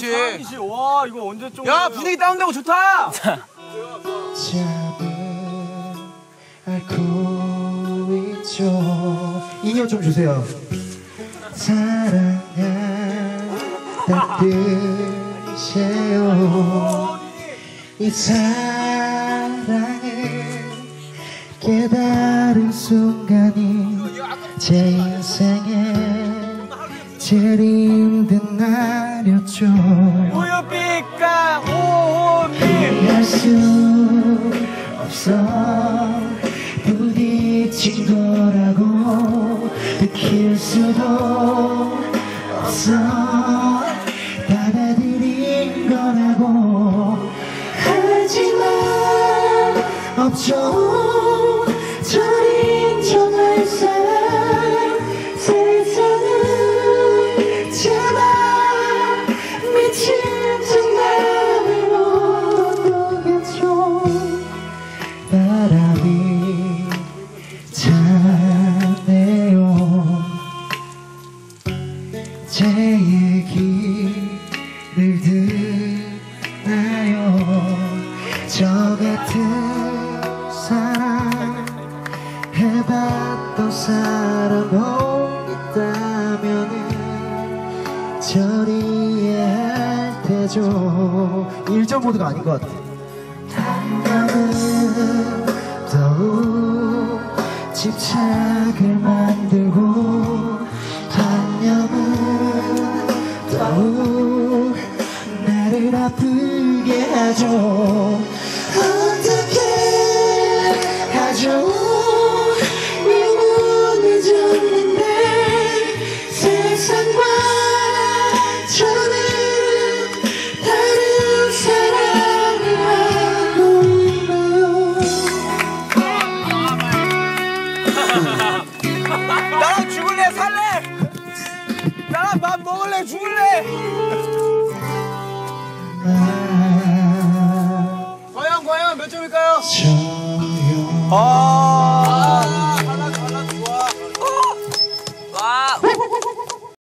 그렇지. 사랑이지. 와 이거 언제 좀. 야 분위기 다운되고 좋다. 있죠 인형 좀 주세요 사랑한다는 뜻이에요 이 사랑을 깨달은 순간이 제 인생에 제일 힘든 날이었죠. 우유빛깔 오미. 피할 수 없어. 부딪힌 거라고 느낄 수도 없어. 받아들인 거라고 하지만 없죠. 저린 바람이 차네요. 제 얘기를 듣나요? 저 같은 사랑 해봤던 사람 있다면은 저리 이해할 테죠. 1점 모드가 아닌 것 같아 집착을 만들고 단념은 더욱 나를 아프게 하죠 나랑 죽을래 살래. 나랑 밥 먹을래 죽을래. 아, 과연 과연 몇 점일까요? 아